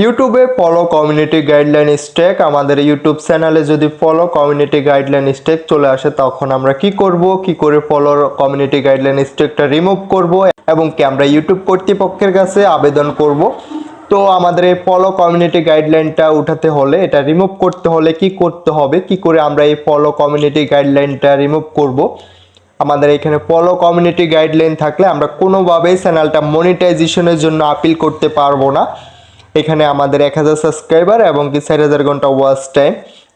ইউটিউবে follow community guideline স্টেক আমাদের ইউটিউব চ্যানেলে যদি ফলো কমিউনিটি গাইডলাইন স্টেক চলে আসে, তখন আমরা কি করব? কি করে ফলো কমিউনিটি গাইডলাইন স্টেকটা রিমুভ করব? এবং কি আমরা ইউটিউব কর্তৃপক্ষের কাছে আবেদন করব? তো আমাদের এই ফলো কমিউনিটি গাইডলাইনটা উঠাতে হলে, এটা রিমুভ করতে হলে কি করতে হবে? কি করে আমরা এই ফলো কমিউনিটি গাইডলাইনটা রিমুভ করব? আমাদের এখানে ফলো কমিউনিটি গাইডলাইন থাকলে আমরা কোনোভাবেই চ্যানেলটা মনিটাইজেশনের জন্য আপিল করতে পারব না। এখানে আমাদের এক হাজার সাবস্ক্রাইবার এবং কি চার হাজার ঘণ্টা ওয়াচ টাইম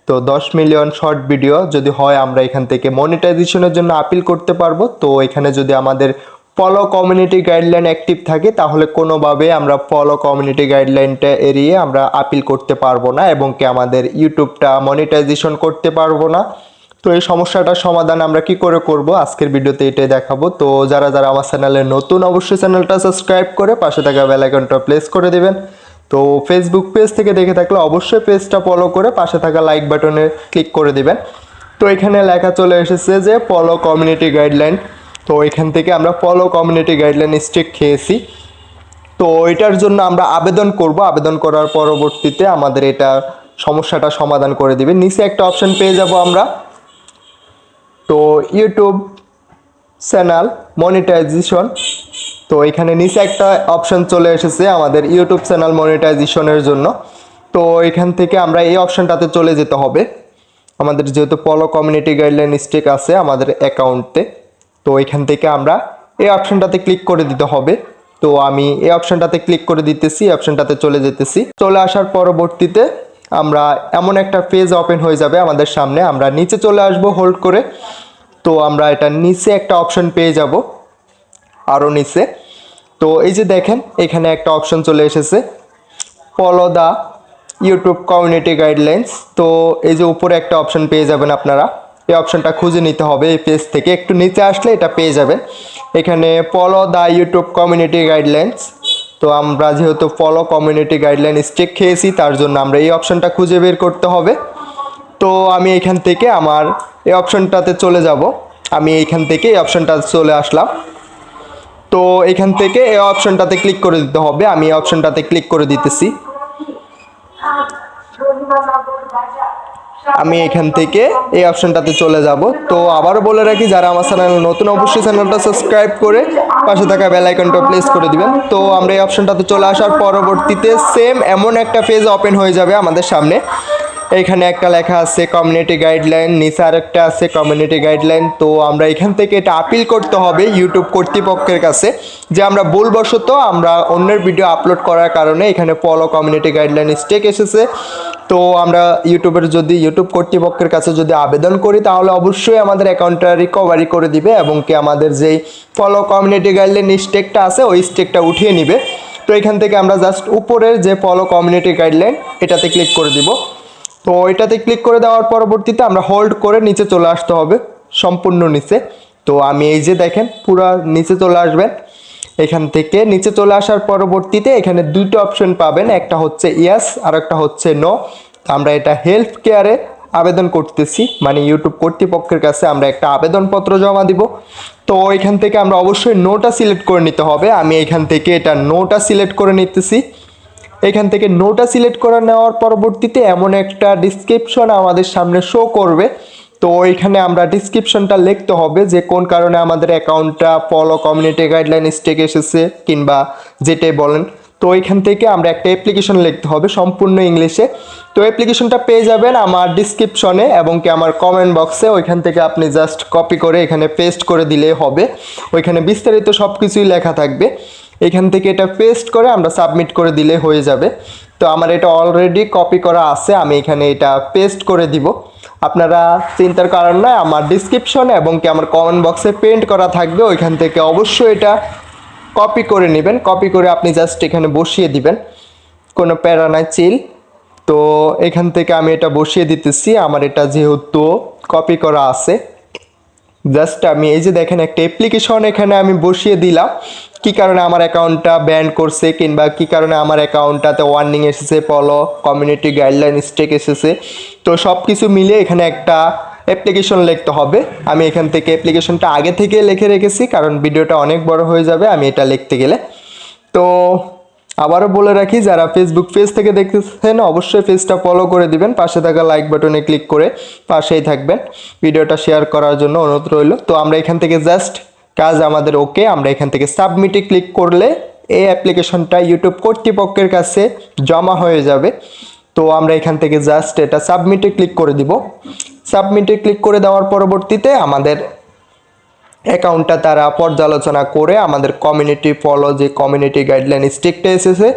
তো দশ মিলিয়ন শর্ট ভিডিও যদি হয়, আমরা এখান থেকে মনিটাইজেশনের জন্য আপিল করতে পারব। তো এখানে যদি আমাদের ফলো কমিউনিটি গাইডলাইন অ্যাক্টিভ থাকে, তাহলে কোনোভাবে আমরা ফলো কমিউনিটি গাইডলাইনটা এড়িয়ে আমরা আপিল করতে পারব না এবং কি আমাদের ইউটিউবটা মনিটাইজেশন করতে পারব না। তো এই সমস্যাটার সমাধান আমরা কি করে করব? আজকের ভিডিওতে এটাই দেখাবো। তো যারা যারা আমার চ্যানেলে নতুন, অবশ্যই চ্যানেলটা সাবস্ক্রাইব করে পাশে থাকা বেল আইকনটা প্লেস করে দিবেন। তো ফেসবুক পেজ থেকে দেখে থাকলে অবশ্যই পেজটা ফলো করে পাশে থাকা লাইক বাটনে ক্লিক করে দেবেন। তো এখানে লেখা চলে এসেছে যে ফলো কমিউনিটি গাইডলাইন তো এখান থেকে আমরা ফলো কমিউনিটি গাইডলাইন স্ট্রিক খেয়েছি। তো এটার জন্য আমরা আবেদন করব। আবেদন করার পরবর্তীতে আমাদের এটা সমস্যাটা সমাধান করে দিবে। নিচে একটা অপশন পেয়ে যাব আমরা। তো ইউটিউব চ্যানেল মনিটাইজেশন তো এখানে নিচে একটা অপশন চলে এসেছে আমাদের ইউটিউব চ্যানেল মনিটাইজেশনের জন্য। তো এখান থেকে আমরা এই অপশনটাতে চলে যেতে হবে। আমাদের যেহেতু পলো কমিউনিটি গাইডলাইন স্টেক আছে আমাদের অ্যাকাউন্টে তো এখান থেকে আমরা এই অপশনটাতে ক্লিক করে দিতে হবে। তো আমি এই অপশনটাতে ক্লিক করে দিতেছি অপশনটাতে চলে যেতেছি। চলে আসার পরবর্তীতে আমরা এমন একটা পেজ ওপেন হয়ে যাবে আমাদের সামনে। আমরা নিচে চলে আসব হোল্ড করে। তো আমরা এটা নিচে একটা অপশন পেয়ে যাব। আরও নিচে। তো এই যে দেখেন, এখানে একটা অপশন চলে এসেছে। Follow the YouTube community guidelines তো এই যে উপরে একটা অপশন পেয়ে যাবেন আপনারা। এই অপশনটা খুঁজে নিতে হবে এই পেজ থেকে। একটু নিচে আসলে এটা পেয়ে যাবেন। এখানে follow the YouTube community guidelines তো আমরা যেহেতু ফলো কমিউনিটি গাইডলাইন স্টেক খেয়েছি, তার জন্য আমরা এই অপশনটা খুঁজে বের করতে হবে। তো আমি এখান থেকে আমার এই অপশনটাতে চলে যাব। আমি এইখান থেকে এই অপশনটাতে চলে আসলাম। তো এখান থেকে এই অপশনটাতে ক্লিক করে দিতে হবে। আমি এই অপশনটাতে ক্লিক করে দিতেছি। আমি এখান থেকে এই অপশনটাতে চলে যাব। তো আবারও বলে রাখি, যারা আমার চ্যানেল নতুন, অবশ্যই চ্যানেলটা সাবস্ক্রাইব করে পাশে থাকা বেল আইকনটা প্লেস করে দিবেন। তো আমরা এই অপশনটাতে চলে আসার পরবর্তীতে সেম এমন একটা পেজ ওপেন হয়ে যাবে আমাদের সামনে। এখানে একটা লেখা আছে কমিউনিটি গাইডলাইন নিচে আরেকটা আছে কমিউনিটি গাইডলাইন তো আমরা এখান থেকে এটা আপিল করতে হবে ইউটিউব কর্তৃপক্ষের কাছে, যে আমরা ভুলবশত আমরা অন্যের ভিডিও আপলোড করার কারণে এখানে ফলো কমিউনিটি গাইডলাইন স্টেক এসেছে। তো আমরা ইউটিউবের যদি ইউটিউব কর্তৃপক্ষের কাছে যদি আবেদন করি, তাহলে অবশ্যই আমাদের অ্যাকাউন্টটা রিকভারি করে দিবে এবং কি আমাদের যেই ফলো কমিউনিটি গাইডলাইন স্টেকটা আছে, ওই স্টেকটা উঠিয়ে নিবে। তো এখান থেকে আমরা জাস্ট উপরের যে ফলো কমিউনিটি গাইডলাইন এটাতে ক্লিক করে দিব। তো এটাতে ক্লিক করে দেওয়ার পরবর্তীতে আমরা হোল্ড করে নিচে চলে আসতে হবে, সম্পূর্ণ নিচে। তো আমি এই যে দেখেন, পুরা নিচে চলে আসবেন। এখান থেকে নিচে চলে আসার পরবর্তীতে এখানে দুটো অপশন পাবেন, একটা হচ্ছে ইয়াস আর একটা হচ্ছে নো আমরা এটা হেলথ কেয়ারে আবেদন করতেছি মানে ইউটিউব কর্তৃপক্ষের কাছে আমরা একটা আবেদনপত্র জমা দিব। তো এখান থেকে আমরা অবশ্যই নোটা সিলেক্ট করে নিতে হবে। আমি এখান থেকে এটা নোটা সিলেক্ট করে নিতেছি। এখান থেকে নোটা সিলেক্ট করে নেওয়ার পরবর্তীতে এমন একটা ডিসক্রিপশন আমাদের সামনে শো করবে। তো এখানে আমরা ডিসক্রিপশনটা লিখতে হবে যে কোন কারণে আমাদের অ্যাকাউন্টটা ফলো কমিউনিটি গাইডলাইন স্টেক এসেছে কিংবা যেটাই বলেন। তো এখান থেকে আমরা একটা অ্যাপ্লিকেশন লিখতে হবে সম্পূর্ণ ইংলিশে। তো অ্যাপ্লিকেশনটা পেয়ে যাবেন আমার ডিসক্রিপশনে এবং কি আমার কমেন্ট বক্সে ওইখান থেকে আপনি জাস্ট কপি করে এখানে পেস্ট করে দিলেই হবে। ওইখানে বিস্তারিত সব কিছুই লেখা থাকবে। এখান থেকে এটা পেস্ট করে আমরা সাবমিট করে দিলে হয়ে যাবে। তো আমার এটা অলরেডি কপি করা আছে, আমি এখানে এটা পেস্ট করে দিব। আপনারা চিন্তার কারণ নয়, আমার ডিসক্রিপশন এবং কি আমার কমেন্ট বক্সে পেন্ট করা থাকবে, ওইখান থেকে অবশ্যই এটা কপি করে নেবেন। কপি করে আপনি জাস্ট এখানে বসিয়ে দিবেন। কোনো প্যারা নাই চিল তো এখান থেকে আমি এটা বসিয়ে দিতেছি, আমার এটা যেহেতু কপি করা আছে। জাস্ট আমি এই যে দেখেন, একটা অ্যাপ্লিকেশন এখানে আমি বসিয়ে দিলাম। কি কারণে আমার অ্যাকাউন্টটা ব্যান করছে কিংবা কি কারণে আমার অ্যাকাউন্টটাতে ওয়ার্নিং এসেছে ফলো কমিউনিটি গাইডলাইন স্টেক এসেছে? তো সব কিছু মিলে এখানে একটা অ্যাপ্লিকেশন লিখতে হবে। আমি এখান থেকে অ্যাপ্লিকেশনটা আগে থেকে লিখে রেখেছি, কারণ ভিডিওটা অনেক বড় হয়ে যাবে, আমি এটা লিখতে গেলে। তো আবারও বলে রাখি, যারা ফেসবুক পেজ থেকে দেখতেছেন, অবশ্যই পেজটা ফলো করে দিবেন। পাশে থাকা লাইক বাটনে ক্লিক করে পাশেই থাকবেন। ভিডিওটা শেয়ার করার জন্য অনুরোধ রইল। তো আমরা এখান থেকে জাস্ট কাজ আমাদের ওকে, আমরা এখান থেকে সাবমিটে ক্লিক করলে এই অ্যাপ্লিকেশনটা ইউটিউব কর্তৃপক্ষের কাছে জমা হয়ে যাবে। তো আমরা এখান থেকে জাস্ট এটা সাবমিটে ক্লিক করে দিব। সাবমিটে ক্লিক করে দেওয়ার পরবর্তীতে আমাদের অ্যাকাউন্টটা তারা পর্যালোচনা করে আমাদের কমিউনিটি ফলো যে কমিউনিটি গাইডলাইন স্টেকটা এসেছে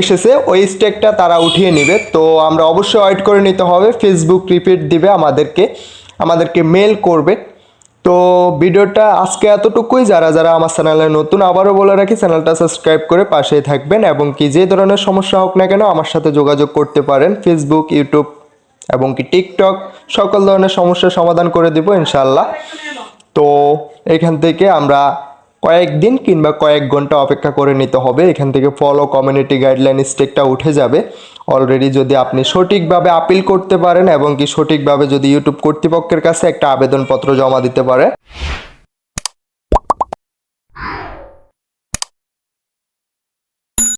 এসেছে, ওই স্টেকটা তারা উঠিয়ে নেবে। তো আমরা অবশ্যই ওয়েট করে নিতে হবে। ফেসবুক রিপিট দিবে আমাদেরকে আমাদেরকে মেল করবে। তো ভিডিওটা আজকে এতটুকুই। যারা যারা আমার চ্যানেলে নতুন, আবারও বলে রাখি, চ্যানেলটা সাবস্ক্রাইব করে পাশেই থাকবেন এবং কি যে ধরনের সমস্যা হোক না কেন আমার সাথে যোগাযোগ করতে পারেন। ফেসবুক ইউটিউব এবং কি টিকটক সকল ধরনের সমস্যার সমাধান করে দিব ইনশাল্লাহ তো এখান থেকে আমরা কয়েকদিন কিংবা কয়েক ঘণ্টা অপেক্ষা করে নিতে হবে। এখান থেকে ফলো কমিউনিটি গাইডলাইন স্টেকটা উঠে যাবে। অলরেডি যদি আপনি সঠিকভাবে আপিল করতে পারেন এবং কি সঠিকভাবে যদি ইউটিউব কর্তৃপক্ষের কাছে একটা আবেদনপত্র জমা দিতে পারে।